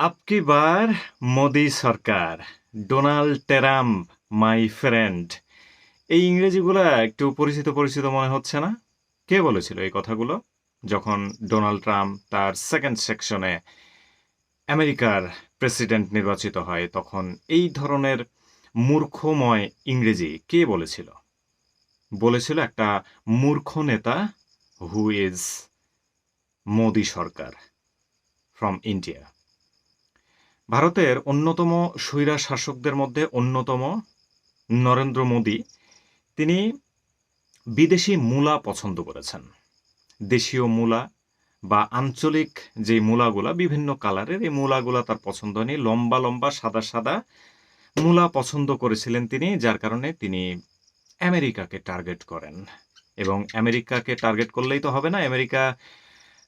আপকি বার মোদি সরকার, Donald Trump, my friend. এই ইংরেজিগুলো একটু পরিচিত পরিচিত মনে হচ্ছে না? কে বলেছিল এই কথাগুলো? যখন ডোনাল্ড ট্রাম্প তার সেকেন্ড সেকশনে আমেরিকার প্রেসিডেন্ট নির্বাচিত হয়, তখন এই ধরনের মূর্খময় ইংরেজি কে বলেছিল? বলেছিল একটা মূর্খ নেতা who is Modi sarkar from India ভারতের অন্যতম স্বৈরা শাসকদের মধ্যে অন্যতম নরেন্দ্র মোদী। তিনি বিদেশি মূলা পছন্দ করেছেন। দেশীয় মূলা বা আঞ্চলিক যে মূলাগুলা, বিভিন্ন কালারের এই মূলাগুলা তার পছন্দ নেই লম্বা লম্বা, সাদা সাদা মূলা পছন্দ করেছিলেন তিনি, যার কারণে তিনি আমেরিকাকে টার্গেট করেন। এবং আমেরিকাকে টার্গেট করলেই তো হবে না, আমেরিকা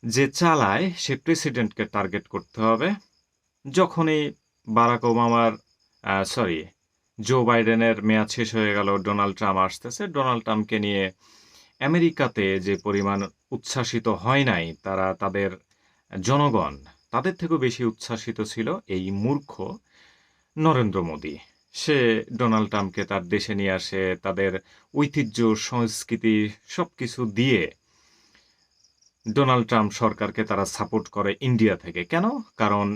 যে চালায় সে প্রেসিডেন্টকে টার্গেট করতে হবে। যখনই বারাক ওবামার সরি জো বাইডেনের মেয়াদ শেষ হয়ে গেল ডোনাল্ড ট্রাম্প আসতেছে ডোনাল্ড ট্রাম্পকে নিয়ে আমেরিকাতে যে পরিমাণ উচ্ছ্বাসিত হয় নাই, তারা তাদের জনগণ তাদের থেকেও বেশি উচ্ছ্বাসিত ছিল এই মূর্খ নরেন্দ্র মোদী। সে ডোনাল্ড ট্রাম্পকে তার দেশে নিয়ে আসে, তাদের ঐতিহ্য, সংস্কৃতি সব কিছু দিয়ে ডোনাল্ড ট্রাম্প সরকারকে তারা সাপোর্ট করে ইন্ডিয়া থেকে। কেন? কারণ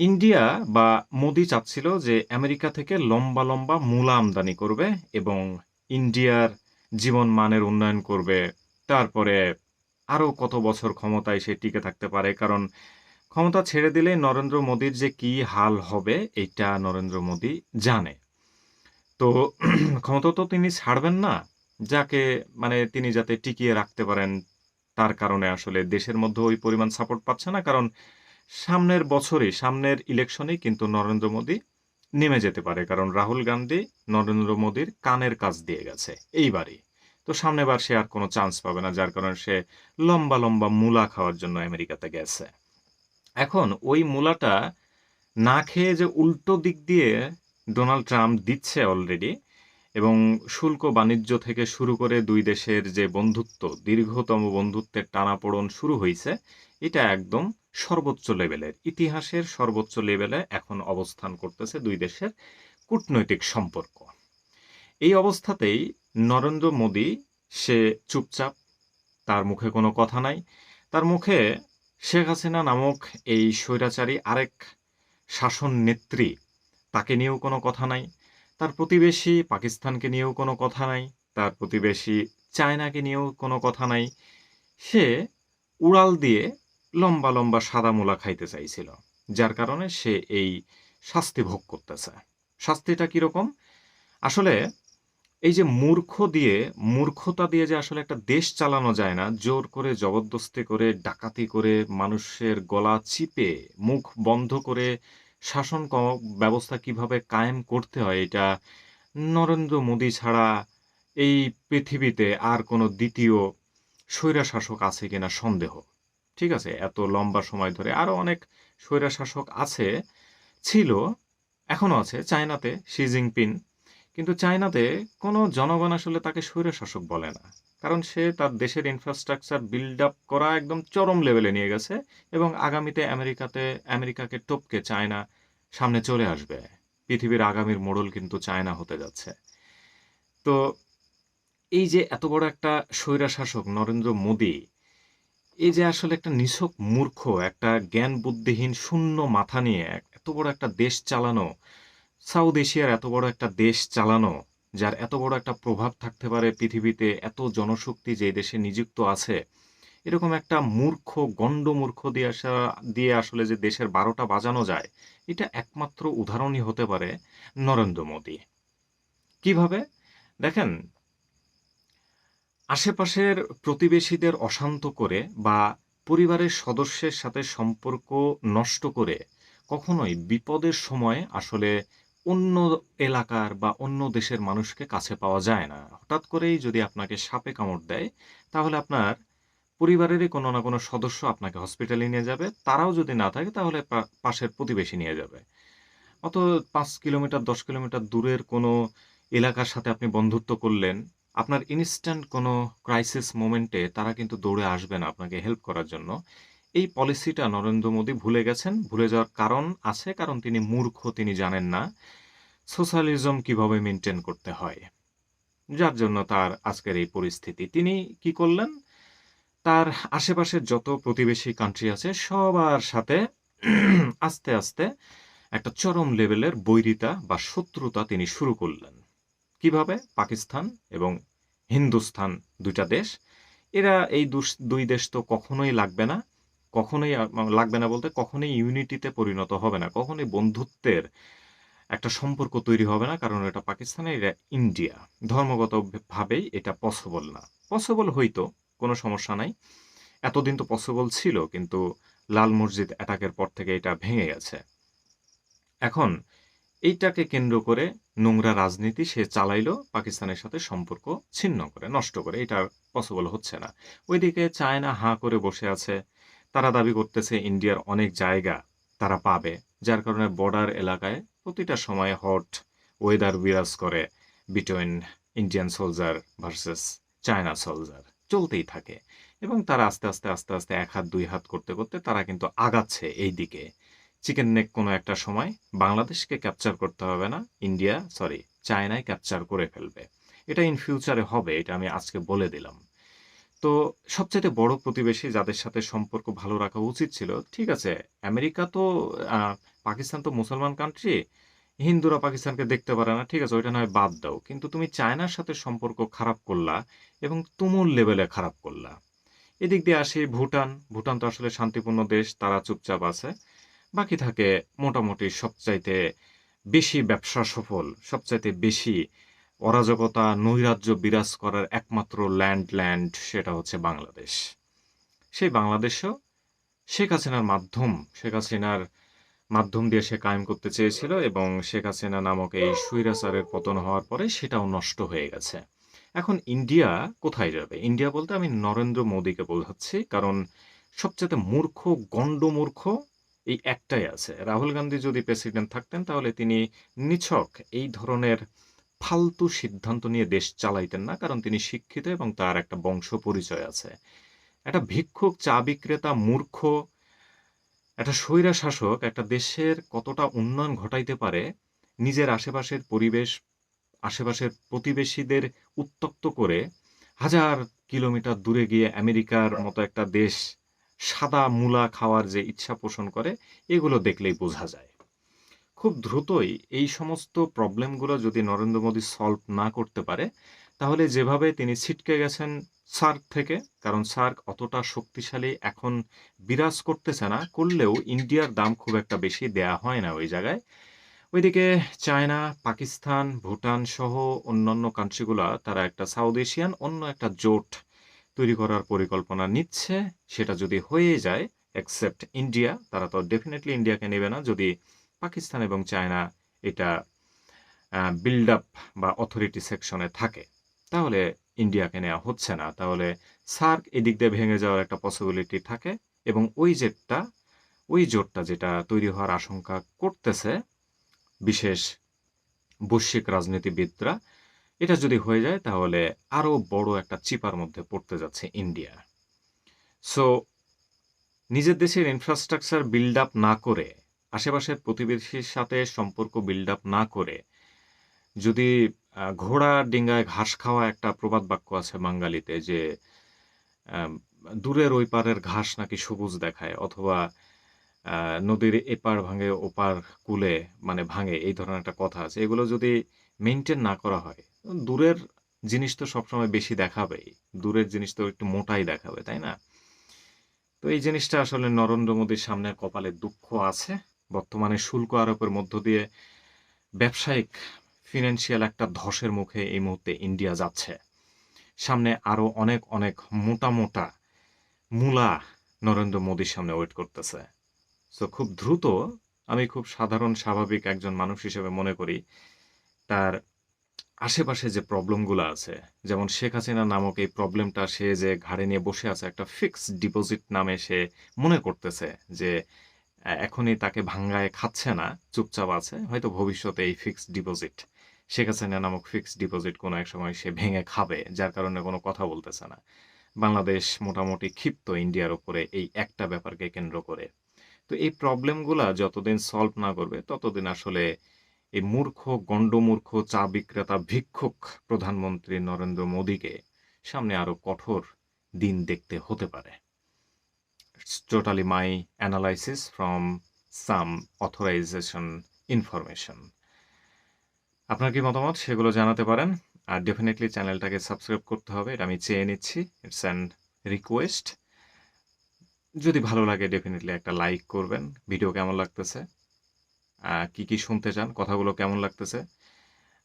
ইন্ডিয়া বা মোদি চাচ্ছিল যে আমেরিকা থেকে লম্বা লম্বা মূলা আমদানি করবে এবং ইন্ডিয়ার জীবন মানের উন্নয়ন করবে। তারপরে আরও কত বছর ক্ষমতায় সে টিকে থাকতে পারে? কারণ ক্ষমতা ছেড়ে দিলে নরেন্দ্র মোদীর যে কি হাল হবে, এটা নরেন্দ্র মোদী জানে। তো ক্ষমতা তো তিনি ছাড়বেন না। যাকে মানে তিনি যাতে টিকিয়ে রাখতে পারেন, তার কারণে আসলে দেশের মধ্যে ওই পরিমাণ সাপোর্ট পাচ্ছে না। কারণ সামনের বছরে সামনের ইলেকশনেই কিন্তু নরেন্দ্র মোদী নেমে যেতে পারে, কারণ রাহুল গান্ধী নরেন্দ্র মোদীর কানের কাজ দিয়ে গেছে, এইবারই। তো সামনেবার সে আর কোনো চান্স পাবে না, যার কারণে সে লম্বা লম্বা মূলা খাওয়ার জন্য আমেরিকাতে গেছে। এখন ওই মূলাটা না খেয়ে যে উল্টো দিক দিয়ে ডোনাল্ড ট্রাম্প দিচ্ছে অলরেডি এবং শুল্ক বাণিজ্য থেকে শুরু করে দুই দেশের যে বন্ধুত্ব, দীর্ঘতম বন্ধুত্বের টানাপোড়ন শুরু হয়েছে এটা একদম সর্বোচ্চ লেভেলের। ইতিহাসের সর্বোচ্চ লেভেলে এখন অবস্থান করতেছে দুই দেশের কূটনৈতিক সম্পর্ক। এই অবস্থাতেই নরেন্দ্র মোদী, সে চুপচাপ, তার মুখে কোনো কথা নাই। তার মুখে শেখ হাসিনা নামক এই স্বৈরাচারী আরেক শাসন নেত্রী তাকে নিয়েও কোনো কথা নাই। তার প্রতিবেশী পাকিস্তানকে নিয়েও কোনো কথা নাই। তার প্রতিবেশী চায়নাকে নিয়েও কোনো কথা নাই। সে উড়াল দিয়ে লম্বা লম্বা সাদা মূলা খাইতে চাইছিল, যার কারণে সে এই শাস্তি ভোগ করতেছে। শাস্তিটা কীরকম আসলে এই যে মূর্খ দিয়ে, মূর্খতা দিয়ে যে আসলে একটা দেশ চালানো যায় না, জোর করে জবরদস্তি করে, ডাকাতি করে মানুষের গলা চিপে, মুখ বন্ধ করে শাসন ব্যবস্থা কীভাবে কায়েম করতে হয়, এটা নরেন্দ্র মোদী ছাড়া এই পৃথিবীতে আর কোনো দ্বিতীয় স্বৈরা শাসক আছে কিনা সন্দেহ। ঠিক আছে, এত লম্বা সময় ধরে। আরও অনেক স্বৈরা শাসক আছে, ছিল এখনও আছে, চায়নাতে, শি জিনপিং। কিন্তু চায়নাতে কোনো জনগণ আসলে তাকে স্বৈরা শাসক বলে না। কারণ সে তার দেশের ইনফ্রাস্ট্রাকচার বিল্ড আপ করা একদম চরম লেভেলে নিয়ে গেছে এবং আগামীতে আমেরিকাতে, আমেরিকাকে টপকে চায়না সামনে চলে আসবে। পৃথিবীর আগামীর মোড়ল কিন্তু চায়না হতে যাচ্ছে। তো এই যে এত বড় একটা স্বৈরা শাসক নরেন্দ্র মোদী এই যে আসলে একটা নিছক মূর্খ, একটা জ্ঞান বুদ্ধিহীন শূন্য মাথা নিয়ে এত বড় একটা দেশ চালানো, সাউথ এশিয়ার এত বড় একটা দেশ চালানো, যার এত বড় একটা প্রভাব থাকতে পারে পৃথিবীতে, এত জনশক্তি যে দেশে নিযুক্ত আছে, এরকম একটা মূর্খ গণ্ড মূর্খ দিয়ে আসা, দিয়ে আসলে যে দেশের বারোটা বাজানো যায়, এটা একমাত্র উদাহরণই হতে পারে নরেন্দ্র মোদী। কীভাবে? দেখেন আশেপাশের প্রতিবেশীদের অশান্ত করে বা পরিবারের সদস্যের সাথে সম্পর্ক নষ্ট করে কখনোই বিপদের সময় আসলে অন্য এলাকার বা অন্য দেশের মানুষকে কাছে পাওয়া যায় না। হঠাৎ করেই যদি আপনাকে সাপে কামড় দেয়, তাহলে আপনার পরিবারেরই কোনো না কোনো সদস্য আপনাকে হসপিটালে নিয়ে যাবে। তারাও যদি না থাকে, তাহলে পাশের প্রতিবেশী নিয়ে যাবে। অত পাঁচ কিলোমিটার, দশ কিলোমিটার দূরের কোনো এলাকার সাথে আপনি বন্ধুত্ব করলেন আপনার ইনস্ট্যান্ট কোনো ক্রাইসিস মোমেন্টে তারা কিন্তু দৌড়ে আসবে না আপনাকে হেল্প করার জন্য। এই পলিসিটা নরেন্দ্র মোদী ভুলে গেছেন। ভুলে যাওয়ার কারণ আছে, কারণ তিনি মূর্খ, তিনি জানেন না। সোশ্যালিজম কীভাবে মেনটেন করতে হয়? যার জন্য তার আজকের এই পরিস্থিতি। তিনি কি করলেন? তার আশেপাশের যত প্রতিবেশী কান্ট্রি আছে, সবার সাথে আস্তে আস্তে একটা চরম লেভেলের বৈরিতা বা শত্রুতা তিনি শুরু করলেন। কীভাবে পাকিস্তান এবং হিন্দুস্তান দুইটা দেশ, এরা এই দুই দেশ তো কখনোই লাগবে না, কখনোই লাগবে না বলতে কখনোই ইউনিটিতে পরিণত হবে না, কখনোই বন্ধুত্বের একটা সম্পর্ক তৈরি হবে না, কারণ এটা পাকিস্তানের, এটা ইন্ডিয়া। ধর্মগত ভাবেই এটা পসিবল না। পসিবল হইতো কোনো সমস্যা নাই। এতদিন তো পসিবল ছিল, কিন্তু লাল মসজিদ অ্যাটাকের পর থেকে এটা ভেঙে গেছে। এখন, এইটাকে কেন্দ্র করে নোংরা রাজনীতি সে চালাইলো, পাকিস্তানের সাথে সম্পর্ক ছিন্ন করে, নষ্ট করে। এটা পসিবল হচ্ছে না। ওইদিকে চায়না হাঁ করে বসে আছে। তারা দাবি করতেছে ইন্ডিয়ার অনেক জায়গা তারা পাবে, যার কারণে বর্ডার এলাকায় প্রতিটা সময় হট ওয়েদার বিরাজ করে between Indian soldier versus China soldier. চলতেই থাকে। এবং তারা আস্তে আস্তে আস্তে আস্তে এক হাত, দুই হাত করতে করতে তারা কিন্তু আগাচ্ছে এই দিকে চিকেন নেক কোনো একটা সময় বাংলাদেশকে ক্যাপচার করতে হবে না ইন্ডিয়া সরি চায়নায় ক্যাপচার করে ফেলবে। এটা ইন ফিউচারে হবে, এটা আমি আজকে বলে দিলাম। তো সবচেয়ে বড় প্রতিবেশী যাদের সাথে সম্পর্ক ভালো রাখা উচিত ছিল, ঠিক আছে, আমেরিকা তো পাকিস্তান তো মুসলমান কান্ট্রি হিন্দুরা পাকিস্তানকে দেখতে পারে না, ঠিক আছে, ওইটা নয়, বাদ দাও। কিন্তু তুমি চায়নার সাথে সম্পর্ক খারাপ করলা এবং তুমুল লেভেলে খারাপ করলা। এদিক দিয়ে আসি ভুটান। ভুটান তো আসলে শান্তিপূর্ণ দেশ, তারা চুপচাপ আছে। বাকি থাকে মোটামুটি সবচাইতে বেশি ব্যবসা সফল, সবচাইতে বেশি অরাজকতা, নৈরাজ্য বিরাজ করার একমাত্র ল্যান্ড ল্যান্ড সেটা হচ্ছে বাংলাদেশ। সেই বাংলাদেশও শেখ হাসিনার মাধ্যম, শেখ হাসিনার মাধ্যম দিয়ে সে কায়েম করতে চেয়েছিল এবং শেখ হাসিনা নামক এই স্বৈরাচারের পতন হওয়ার পরে সেটাও নষ্ট হয়ে গেছে। এখন ইন্ডিয়া কোথায় যাবে? ইন্ডিয়া বলতে আমি নরেন্দ্র মোদীকে বোঝাচ্ছি, কারণ সবচেয়ে মূর্খ গণ্ড মূর্খ এই একটাই আছে। রাহুল গান্ধী যদি প্রেসিডেন্ট থাকতেন, তাহলে তিনি নিছক এই ধরনের ফালতু সিদ্ধান্ত নিয়ে দেশ চালাইতেন না, কারণ তিনি শিক্ষিত এবং তার একটা বংশ পরিচয় আছে। একটা ভিক্ষুক, চা বিক্রেতা, মূর্খ, একটা স্বৈরা শাসক একটা দেশের কতটা উন্নয়ন ঘটাইতে পারে, নিজের আশেপাশের পরিবেশ, আশেপাশের প্রতিবেশীদের উত্তক্ত করে হাজার কিলোমিটার দূরে গিয়ে আমেরিকার মতো একটা দেশ সাদা মূলা খাওয়ার যে ইচ্ছা পোষণ করে, এগুলো দেখলেই বোঝা যায়। খুব দ্রুতই এই সমস্ত প্রবলেমগুলো যদি নরেন্দ্র মোদী সলভ না করতে পারে, তাহলে যেভাবে তিনি ছিটকে গেছেন সার্ক থেকে, কারণ সার্ক অতটা শক্তিশালী এখন বিরাজ করতেছে না, করলেও ইন্ডিয়ার দাম খুব একটা বেশি দেয়া হয় না ওই জায়গায়। ওইদিকে চায়না, পাকিস্তান, ভুটান সহ অন্যান্য কান্ট্রিগুলো তারা একটা সাউথ এশিয়ান, অন্য একটা জোট তৈরি করার পরিকল্পনা নিচ্ছে, সেটা যদি হয়ে যায় এক্সেপ্ট ইন্ডিয়া তারা তো ডেফিনেটলি ইন্ডিয়াকে নেবে না। যদি পাকিস্তান এবং চায়না এটা বিল্ড আপ বা অথরিটি সেকশনে থাকে, তাহলে ইন্ডিয়াকে নেওয়া হচ্ছে না। তাহলে সার্ক এদিক দিয়ে ভেঙে যাওয়ার একটা পসিবিলিটি থাকে এবং ওই জেটটা, ওই জোটটা যেটা তৈরি হওয়ার আশঙ্কা করতেছে, বিশেষ বৈশ্বিক রাজনীতিবিদরা এটা যদি হয়ে যায়, তাহলে আরও বড় একটা চিপার মধ্যে পড়তে যাচ্ছে ইন্ডিয়া। সো নিজের দেশের ইনফ্রাস্ট্রাকচার বিল্ড আপ না করে, আশেপাশের প্রতিবেশীর সাথে সম্পর্ক বিল্ড আপ না করে, যদি ঘোড়া ডিঙ্গায় ঘাস খাওয়া একটা প্রবাদ বাক্য আছে বাঙালিতে যে দূরের ওই পারের ঘাস নাকি সবুজ দেখায়, অথবা নদীর এপার ভাঙে ওপার কুলে মানে ভাঙে, এই ধরনের একটা কথা আছে। এগুলো যদি মেনটেন না করা হয় দূরের জিনিস তো সবসময় বেশি দেখাবেই। দূরের জিনিস তো একটু মোটাই দেখাবে, তাই না? তো এই জিনিসটা আসলে নরেন্দ্র মোদীর সামনে কপালে দুঃখ আছে। বর্তমানে শুল্ক আরোপের মধ্য দিয়ে ব্যবসায়িক ফিনান্সিয়াল একটা ধসের মুখে এই মুহূর্তে ইন্ডিয়া যাচ্ছে। সামনে আরও অনেক অনেক মোটা মোটা মূলা নরেন্দ্র মোদীর সামনে ওয়েট করতেছে। সো খুব দ্রুত আমি খুব সাধারণ, স্বাভাবিক একজন মানুষ হিসেবে মনে করি, তার আশেপাশে যে প্রবলেমগুলো আছে, যেমন শেখ হাসিনা নামক এই প্রবলেমটা সে যে ঘাড়ে নিয়ে বসে আছে, একটা ফিক্সড ডিপোজিট নামে সে মনে করতেছে যে এখনই তাকে ভাঙ্গায় খাচ্ছে না, চুপচাপ আছে, হয়তো ভবিষ্যতে এই ফিক্সড ডিপোজিট, শেখ হাসিনা নামক ফিক্সড ডিপোজিট কোনো এক সময় সে ভেঙে খাবে, যার কারণে কোনো কথা বলতেছে না। বাংলাদেশ মোটামুটি ক্ষিপ্ত ইন্ডিয়ার উপরে এই একটা ব্যাপারকে কেন্দ্র করে। তো এই প্রবলেমগুলা যতদিন সলভ না করবে, ততদিন আসলে এই মূর্খ, গণ্ডমূর্খ, চা বিক্রেতা, ভিক্ষুক প্রধানমন্ত্রী নরেন্দ্র মোদীকে সামনে আরও কঠোর দিন দেখতে হতে পারে। Totally my analysis from some authorization information আপনার কি মতামত? সেগুলো জানাতে পারেন। আর ডেফিনেটলি চ্যানেলটাকে সাবস্ক্রাইব করতে হবে, এটা আমি চেয়ে নিচ্ছি। ইটস অ্যান রিকোয়েস্ট যদি ভালো লাগে ডেফিনেটলি একটা লাইক করবেন। ভিডিও কেমন লাগতেছে? কি কি শুনতে চান? কথাগুলো কেমন লাগতেছে?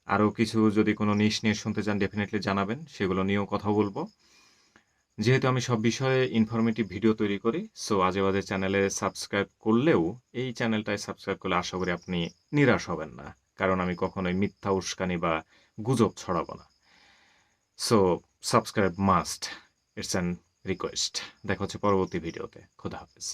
আরও কিছু যদি কোনো নিশ নিয়ে শুনতে চান ডেফিনেটলি জানাবেন। সেগুলো নিয়েও কথা বলব। যেহেতু আমি সব বিষয়ে ইনফরমেটিভ ভিডিও তৈরি করি সো আজে বাজে চ্যানেলে সাবস্ক্রাইব করলেও এই চ্যানেলটায় সাবস্ক্রাইব করলে আশা করি আপনি নিরাশ হবেন না, কারণ আমি কখনোই মিথ্যা উস্কানি বা গুজব ছড়াবো না। So subscribe must it's an request দেখা হচ্ছে পরবর্তী ভিডিওতে খোদা হাফেজ।